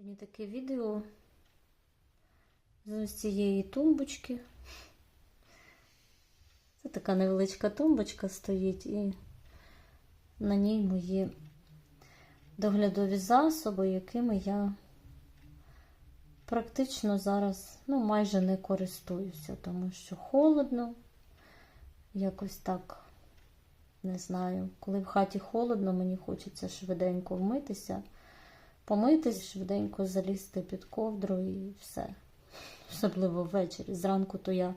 Сьогодні таке відео з ось цієї тумбочки. Це така невеличка тумбочка стоїть, і на ній мої доглядові засоби, якими я практично зараз ну, майже не користуюся, тому що холодно, якось так, не знаю, коли в хаті холодно, мені хочеться швиденько вмитися помитись, швиденько залізти під ковдру і все. Особливо ввечері. Зранку то я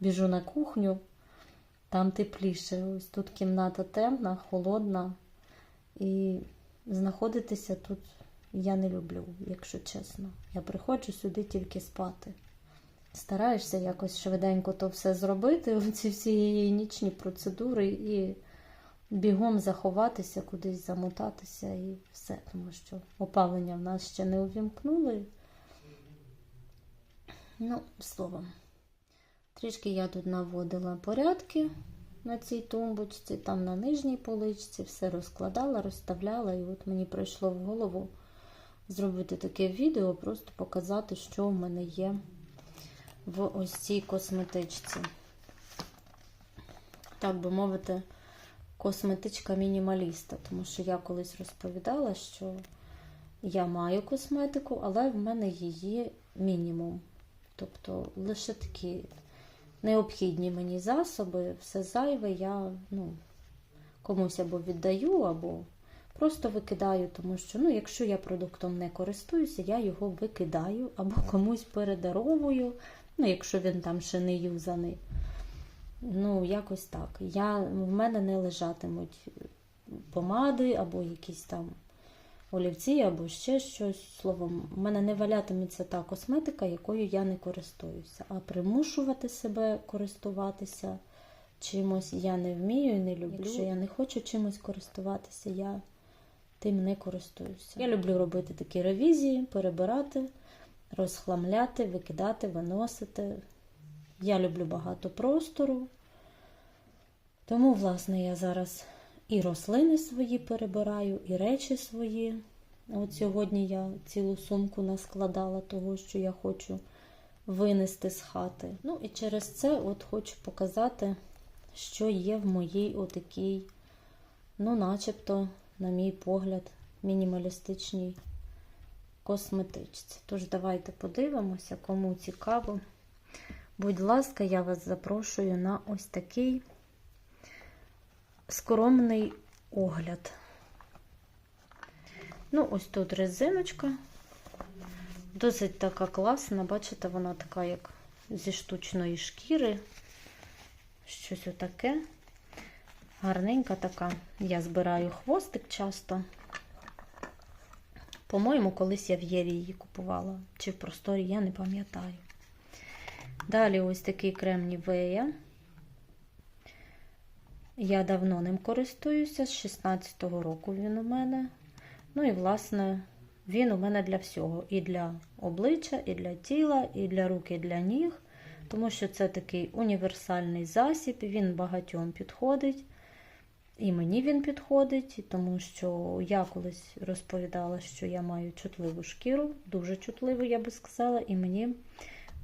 біжу на кухню, там тепліше. Ось тут кімната темна, холодна. І знаходитися тут я не люблю, якщо чесно. Я приходжу сюди тільки спати. Стараєшся якось швиденько то все зробити, ці всі нічні процедури, і бігом заховатися, кудись замотатися і все, тому що опалення в нас ще не увімкнули. Ну, словом, трішки я тут наводила порядки на цій тумбочці, там на нижній поличці, все розкладала, розставляла, і от мені прийшло в голову зробити таке відео, просто показати, що в мене є в ось цій косметичці. Так би мовити, косметичка мінімаліста, тому що я колись розповідала, що я маю косметику, але в мене її мінімум. Тобто лише такі необхідні мені засоби, все зайве я ну, комусь або віддаю, або просто викидаю, тому що ну, якщо я продуктом не користуюся, я його викидаю або комусь передаровую, ну, якщо він там ще не юзаний. Ну, якось так. Я, В мене не лежатимуть помади, або якісь там олівці, або ще щось. Словом, в мене не валятиметься та косметика, якою я не користуюся. А примушувати себе користуватися чимось я не вмію і не люблю. Якщо я не хочу чимось користуватися, я тим не користуюся. Я люблю робити такі ревізії, перебирати, розхламляти, викидати, виносити. Я люблю багато простору. Тому, власне, я зараз і рослини свої перебираю, і речі свої. От сьогодні я цілу сумку наскладала того, що я хочу винести з хати. Ну і через це от хочу показати, що є в моїй отакій, ну, начебто, на мій погляд, мінімалістичній косметичці. Тож, давайте подивимося, кому цікаво. Будь ласка, я вас запрошую на ось такий скромний огляд. Ну, ось тут резиночка. Досить така класна, бачите, вона така, як зі штучної шкіри. Щось отаке. Гарненька така. Я збираю хвостик часто. По-моєму, колись я в Єві її купувала, чи в просторі, я не пам'ятаю. Далі ось такий крем Нівея. Я давно ним користуюся, з 16-го року він у мене. Ну і, власне, він у мене для всього. І для обличчя, і для тіла, і для рук, і для ніг. Тому що це такий універсальний засіб, він багатьом підходить. І мені він підходить, тому що я колись розповідала, що я маю чутливу шкіру, дуже чутливу, я би сказала, і мені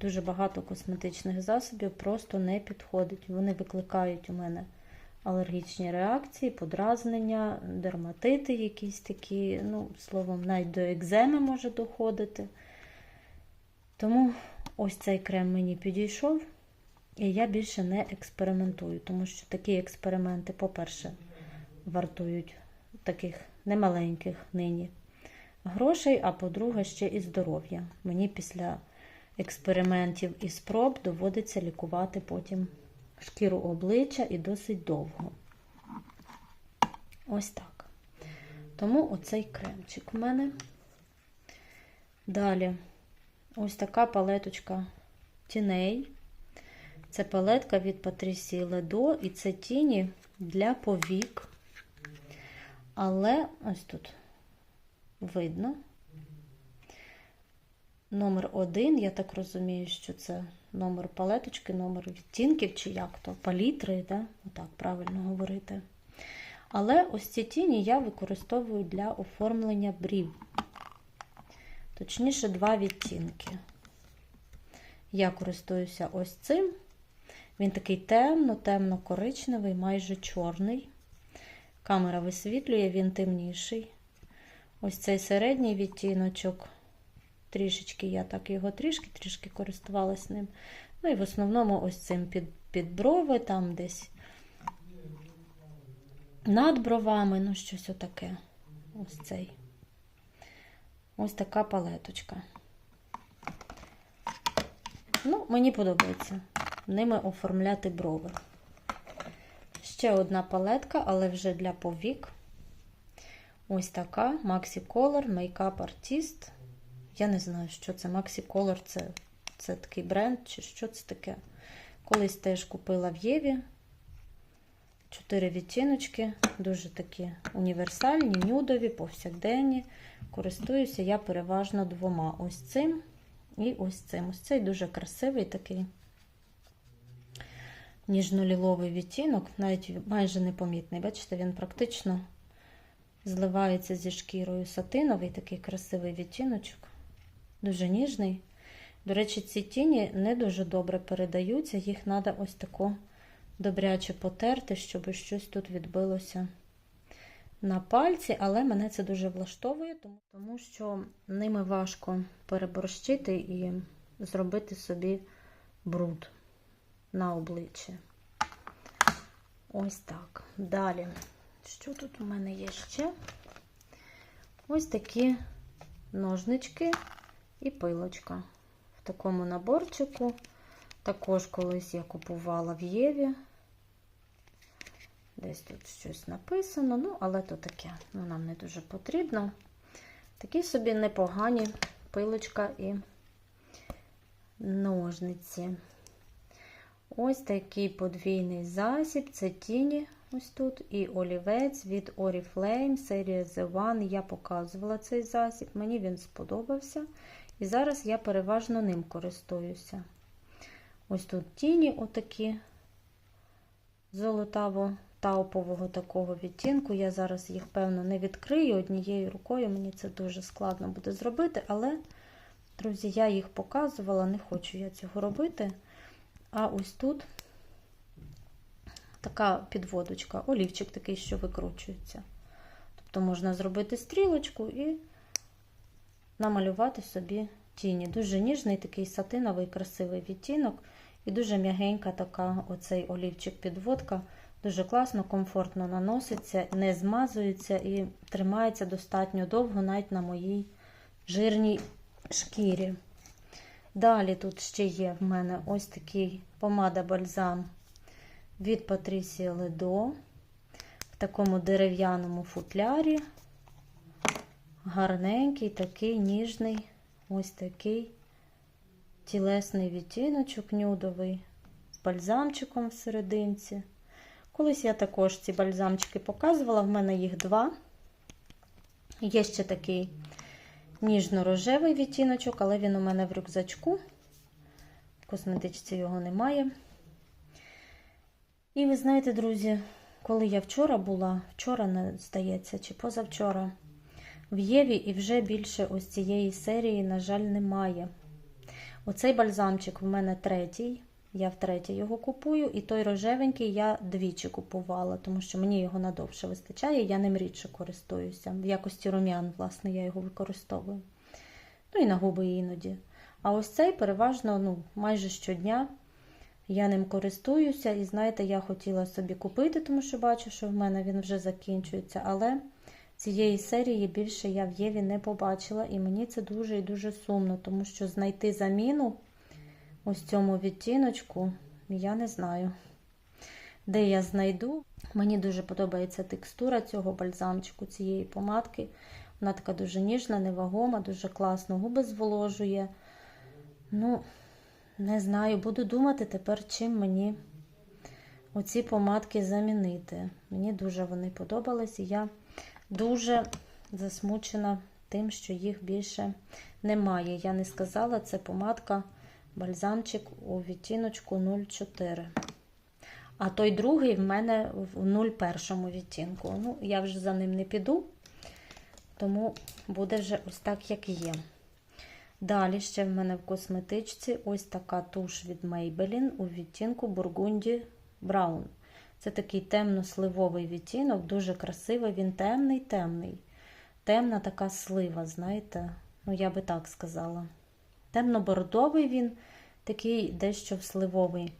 дуже багато косметичних засобів просто не підходить. Вони викликають у мене алергічні реакції, подразнення, дерматити якісь такі, ну, словом, навіть до екземи може доходити. Тому ось цей крем мені підійшов, і я більше не експериментую, тому що такі експерименти, по-перше, вартують таких немаленьких нині грошей, а по-друге, ще і здоров'я. Мені після експериментів і спроб доводиться лікувати потім шкіру обличчя і досить довго. Ось так. Тому оцей кремчик у мене. Далі ось така палеточка тіней. Це палетка від Patricia Ледо, і це тіні для повік. Але ось тут видно. Номер один, я так розумію, що це номер палеточки, номер відтінків, чи як то, палітри, да? отак правильно говорити. Але ось ці тіні я використовую для оформлення брів. точніше, два відтінки. Я користуюся ось цим. Він такий темно, темно-коричневий, майже чорний. Камера висвітлює, він темніший. Ось цей середній відтіночок. Трішечки я так його трішки, трішки користувалась ним. Ну і в основному ось цим під, під брови, там десь над бровами, ну щось отаке. Ось цей. Ось така палеточка. Ну, мені подобається ними оформляти брови. Ще одна палетка, але вже для повік. Ось така Maxi Color Makeup Artist. Я не знаю, що це Maxi Color, це, це такий бренд, чи що це таке. Колись теж купила в Єві. Чотири відтіночки, дуже такі універсальні, нюдові, повсякденні. Користуюся я переважно двома. Ось цим і ось цим. Ось цей дуже красивий такий ніжно-ліловий відтінок, навіть майже непомітний. Бачите, він практично зливається зі шкірою сатиновий, такий красивий відтіночок, дуже ніжний. До речі, ці тіні не дуже добре передаються, їх треба ось тако добряче потерти, щоб щось тут відбилося на пальці, але мене це дуже влаштовує, тому що ними важко переборщити і зробити собі бруд на обличчі. Ось так. Далі, що тут у мене є ще? Ось такі ножнички і пилочка. В такому наборчику. Також колись я купувала в Єві. Десь тут щось написано, ну, але то таке, ну, нам не дуже потрібно. Такі собі непогані пилочка і ножниці. Ось такий подвійний засіб, це тіні ось тут, і олівець від Oriflame, серія The One. Я показувала цей засіб, мені він сподобався. І зараз я переважно ним користуюся. Ось тут тіні отакі золотаво-таупового такого відтінку. Я зараз їх, певно, не відкрию однією рукою, мені це дуже складно буде зробити, але, друзі, я їх показувала, не хочу я цього робити. А ось тут така підводочка, олівчик такий, що викручується. Тобто можна зробити стрілочку і намалювати собі тіні. Дуже ніжний такий сатиновий, красивий відтінок. І дуже м'ягенька така оцей олівчик-підводка. Дуже класно, комфортно наноситься, не змазується і тримається достатньо довго, навіть на моїй жирній шкірі. Далі тут ще є в мене ось такий помада бальзам від Патрісії Ледо в такому дерев'яному футлярі. Гарненький, такий ніжний, ось такий тілесний відтіночок нюдовий, з бальзамчиком всерединці. Колись я також ці бальзамчики показувала, в мене їх два. Є ще такий ніжно-рожевий відтіночок, але він у мене в рюкзачку. В косметичці його немає. І ви знаєте, друзі, коли я вчора була, вчора, здається, чи позавчора, в Єві і вже більше ось цієї серії, на жаль, немає. Оцей бальзамчик в мене третій. Я втретє його купую, і той рожевенький я двічі купувала, тому що мені його надовше вистачає, я ним рідше користуюся. В якості рум'ян, власне, я його використовую. Ну і на губи іноді. А ось цей переважно ну, майже щодня я ним користуюся. І знаєте, я хотіла собі купити, тому що бачу, що в мене він вже закінчується. Але цієї серії більше я в Єві не побачила, і мені це дуже і дуже сумно, тому що знайти заміну ось цьому відтіночку, я не знаю, де я знайду. Мені дуже подобається текстура цього бальзамчику, цієї помадки. Вона така дуже ніжна, невагома, дуже класно губи зволожує. Ну, не знаю, буду думати тепер, чим мені оці помадки замінити. Мені дуже вони подобались, і я дуже засмучена тим, що їх більше немає. Я не сказала, це помадка бальзамчик у відтіночку 04. А той другий в мене в 01 відтінку. Ну, я вже за ним не піду, тому буде вже ось так, як є. Далі ще в мене в косметичці ось така туш від Maybelline у відтінку Burgundy Brown. Це такий темно-сливовий відтінок, дуже красивий. Він темний, темний. Темна така слива, знаєте, ну я би так сказала. Темно-бордовий він, такий дещо в сливовий.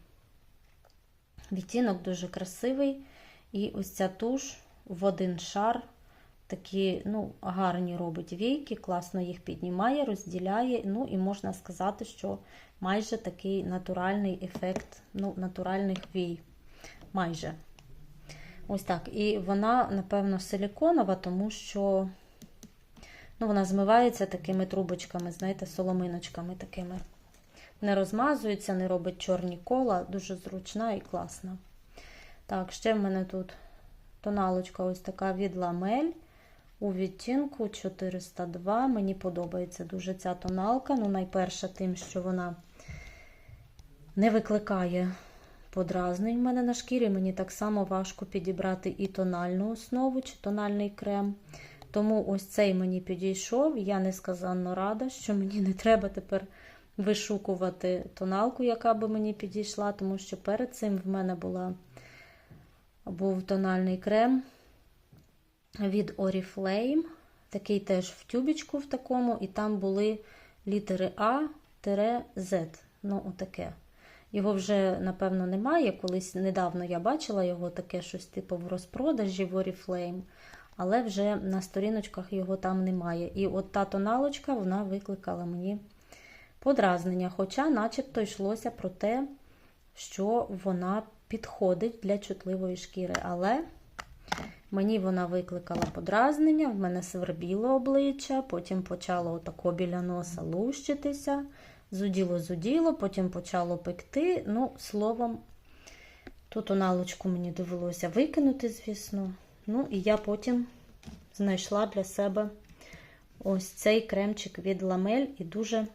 Відтінок дуже красивий. І ось ця туш в один шар. Такі ну, гарні робить війки, класно їх піднімає, розділяє. Ну і можна сказати, що майже такий натуральний ефект ну, натуральних вій. Майже. Ось так. І вона, напевно, силіконова, тому що ну, вона змивається такими трубочками, знаєте, соломиночками такими. Не розмазується, не робить чорні кола, дуже зручна і класна. Так, ще в мене тут тоналочка ось така від ламель у відтінку 402. Мені подобається дуже ця тоналка. Ну, найперше, тим, що вона не викликає подразнень в мене на шкірі. Мені так само важко підібрати і тональну основу, чи тональний крем. Тому ось цей мені підійшов. Я несказанно рада, що мені не треба тепер вишукувати тоналку, яка би мені підійшла, тому що перед цим в мене була, був тональний крем від Oriflame. Такий теж в тюбічку в такому, і там були літери А-Z. Ну, отаке. Його вже, напевно, немає. Колись недавно я бачила його таке щось типу в розпродажі в Oriflame, але вже на сторіночках його там немає. І от та тоналочка вона викликала мені подразнення. Хоча, начебто, йшлося про те, що вона підходить для чутливої шкіри. Але мені вона викликала подразнення, в мене свербіло обличчя, потім почало отако біля носа лущитися. Зуділо-зуділо, потім почало пекти. Ну, словом, ту тоналочку мені довелося викинути, звісно. Ну, і я потім знайшла для себе ось цей кремчик від ламель і дуже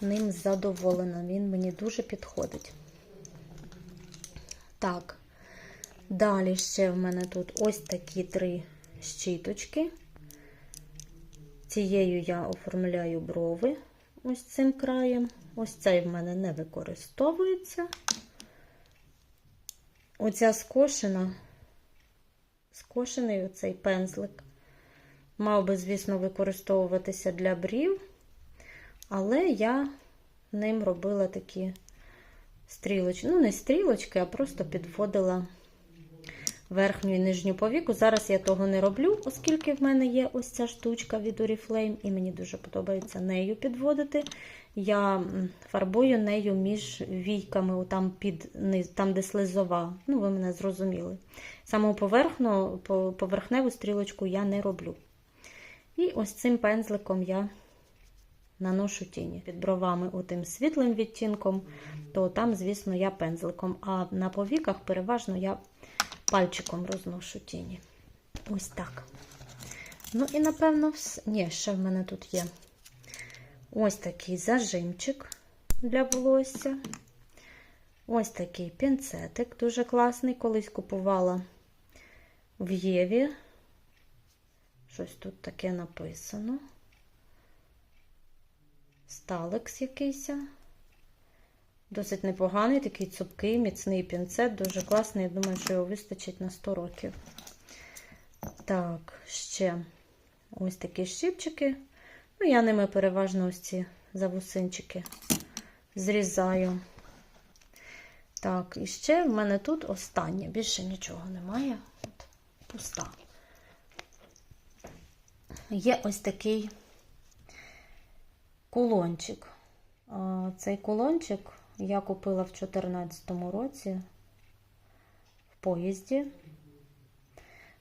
ним задоволена. Він мені дуже підходить. Так, далі ще в мене тут ось такі три щіточки. Цією я оформляю брови ось цим краєм. Ось цей в мене не використовується. Оця скошена, скошений оцей пензлик. Мав би, звісно, використовуватися для брів, але я ним робила такі стрілочки. Ну, не стрілочки, а просто підводила верхню і нижню повіку. Зараз я того не роблю, оскільки в мене є ось ця штучка від Oriflame, і мені дуже подобається нею підводити. Я фарбую нею між війками, там, під, там де слизова. Ну, ви мене зрозуміли. Саму поверхну, поверхневу стрілочку я не роблю. І ось цим пензликом я наношу тіні під бровами отим світлим відтінком, то там, звісно, я пензликом. А на повіках переважно я пальчиком розношу тіні. Ось так. Ну, і, напевно, все. Ні, ще в мене тут є ось такий зажимчик для волосся. Ось такий пінцетик, дуже класний. Колись купувала в Єві. Щось тут таке написано. Сталекс якийсь. Досить непоганий, такий цупкий, міцний пінцет, дуже класний. Я думаю, що його вистачить на 100 років. Так, ще ось такі щипчики. Ну, я ними переважно ось ці завусинчики зрізаю. Так, і ще в мене тут останнє. Більше нічого немає. От, Пуста. Є ось такий кулончик. Цей кулончик я купила в 2014 році в поїзді.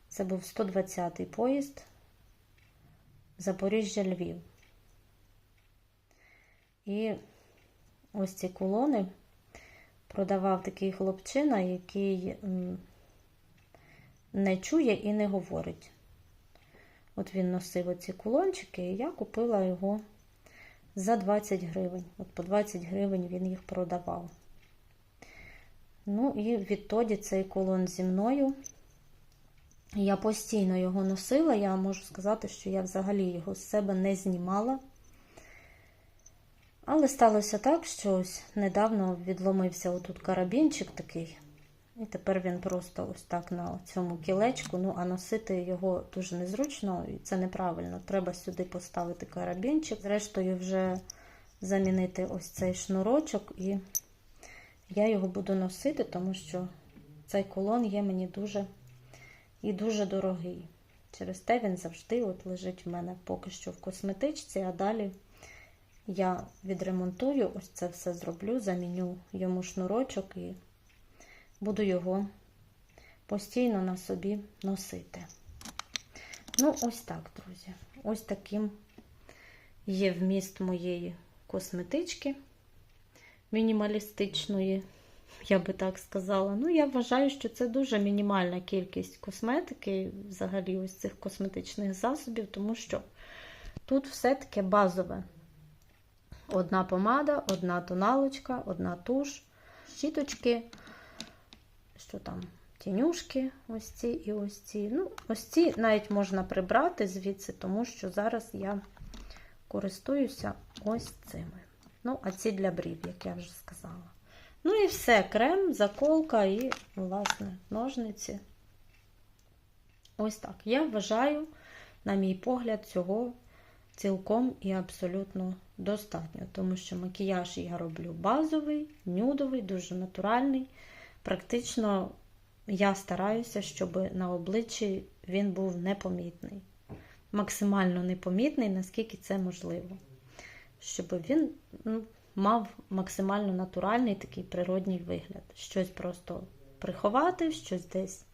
Це був 120-й поїзд Запоріжжя Львів. І ось ці кулони продавав такий хлопчина, який не чує і не говорить. От він носив оці кулончики, і я купила його за 20 гривень. От по 20 гривень він їх продавав. Ну, і відтоді цей колон зі мною. Я постійно його носила, я можу сказати, що я взагалі його з себе не знімала. Але сталося так, що ось недавно відломився отут карабінчик такий, і тепер він просто ось так на цьому кілечку. Ну, а носити його дуже незручно, і це неправильно. Треба сюди поставити карабінчик. Зрештою, вже замінити ось цей шнурочок, і я його буду носити, тому що цей колон є мені дуже і дуже дорогий. Через те він завжди от лежить в мене поки що в косметичці, а далі я відремонтую, ось це все зроблю, заміню йому шнурочок і буду його постійно на собі носити. Ну, ось так, друзі. Ось таким є вміст моєї косметички мінімалістичної, я би так сказала. Ну, я вважаю, що це дуже мінімальна кількість косметики, взагалі, ось цих косметичних засобів, тому що тут все таке базове. Одна помада, одна тоналочка, одна туш, щіточки, що там, тінюшки, ось ці і ось ці. Ну, ось ці навіть можна прибрати звідси, тому що зараз я користуюся ось цими. Ну, а ці для брів, як я вже сказала. Ну і все, крем, заколка і, власне, ножниці. Ось так. Я вважаю, на мій погляд, цього цілком і абсолютно достатньо, тому що макіяж я роблю базовий, нюдовий, дуже натуральний. Практично я стараюся, щоб на обличчі він був непомітний. Максимально непомітний, наскільки це можливо. Щоб він ну, мав максимально натуральний такий природній вигляд. Щось просто приховати, щось десь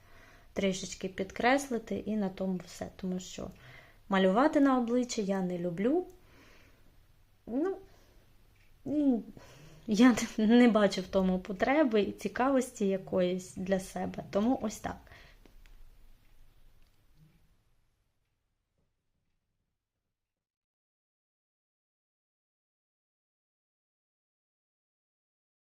трішечки підкреслити, і на тому все. Тому що малювати на обличчі я не люблю. Ну, я не бачу в тому потреби і цікавості якоїсь для себе. Тому ось так.